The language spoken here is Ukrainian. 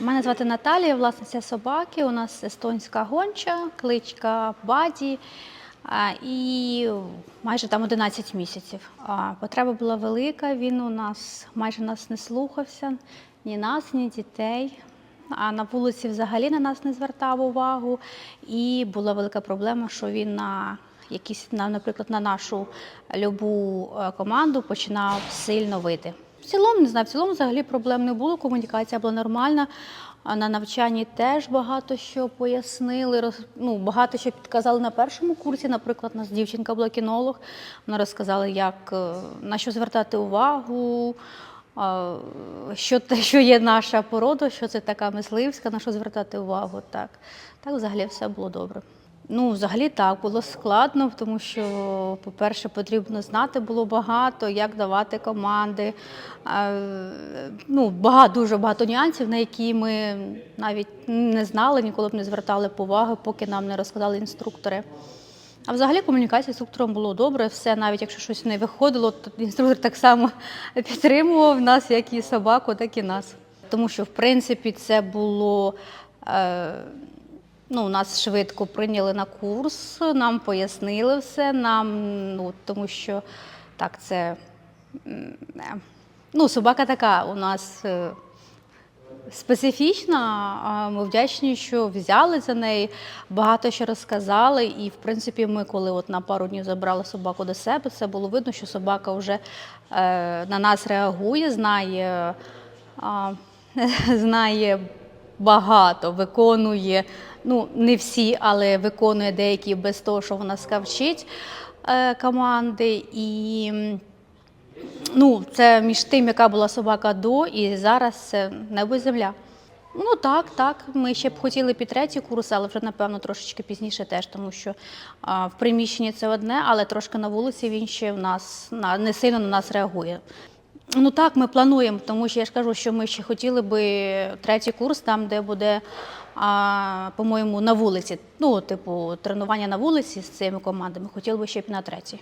Мене звати Наталія, власниця собаки. У нас естонська гонча, кличка Баді. І майже там 11 місяців. Потреба була велика. Він у нас майже нас не слухався, ні нас, ні дітей. А на вулиці взагалі на нас не звертав увагу. І була велика проблема, що він на якісь, на, наприклад, на нашу любу е, команду починав сильно вити. В цілому, не знаю, в цілому взагалі проблем не було, комунікація була нормальна. А на навчанні теж багато що пояснили, роз, ну, багато що підказали на першому курсі. Наприклад, у нас дівчинка була кінолог. Вона розказала, як е, на що звертати увагу, що те, що є наша порода, що це така мисливська, на що звертати увагу. Так, так взагалі все було добре. Ну, взагалі так, було складно, тому що, по-перше, потрібно знати було багато, як давати команди. Е, Ну, багато, дуже багато нюансів, на які ми навіть не знали, ніколи б не звертали поваги, поки нам не розказали інструктори. А взагалі комунікація з інструктором було добре, все, навіть якщо щось не виходило, то інструктор так само підтримував нас, як і собаку, так і нас. Тому що, в принципі, це було. Е, Ну, нас швидко прийняли на курс, нам пояснили все, нам, ну, тому що так, це е, ну, собака така у нас е, специфічна. Ми вдячні, що взяли за неї, багато що розказали. І, в принципі, ми, коли от на пару днів забрали собаку до себе, це було видно, що собака вже е, на нас реагує, знає. Знає багато, виконує, ну не всі, але виконує деякі без того, що вона скавчить е, команди. І ну, це між тим, яка була собака до, і зараз це небо земля. Ну так, так. Ми ще б хотіли під третій курс, але вже напевно трошечки пізніше теж, тому що а, в приміщенні це одне, але трошки на вулиці він ще в нас на не сильно на нас реагує. Ну так, ми плануємо, тому що я ж кажу, що ми ще хотіли би третій курс, там, де буде, а, по-моєму, на вулиці. Ну, типу, тренування на вулиці з цими командами. Хотіли би ще б на третій.